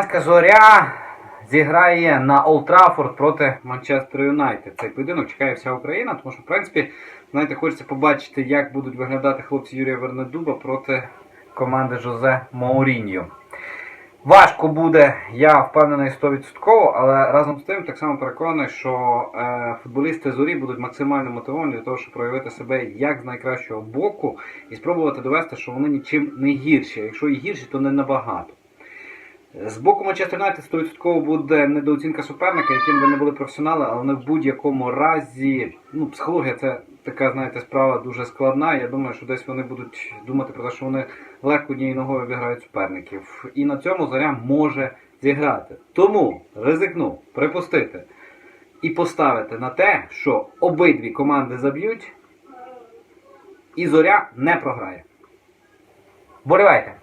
Луганська зоря зіграє на Олд Траффорд проти Манчестер Юнайтед. Цей поєдинок чекає вся Україна, тому що, в принципі, знаєте, хочеться побачити, як будуть виглядати хлопці Юрія Вернедуба проти команди Жозе Мауріньо. Важко буде, я впевнений 100%, але разом з тим так само переконаний, що е, футболісти зорі будуть максимально мотивовані для того, щоб проявити себе як з найкращого боку і спробувати довести, що вони нічим не гірші. Якщо і гірші, то не набагато. З боку Манчестер Юнайтед 100% буде недооцінка суперника, яким би не були професіонали, але вони в будь-якому разі, ну, психологія це така, знаєте, справа дуже складна. Я думаю, що десь вони будуть думати про те, що вони легко однією ногою обіграють суперників. І на цьому зоря може зіграти. Тому ризикну припустити і поставити на те, що обидві команди заб'ють, і зоря не програє. Болівайте!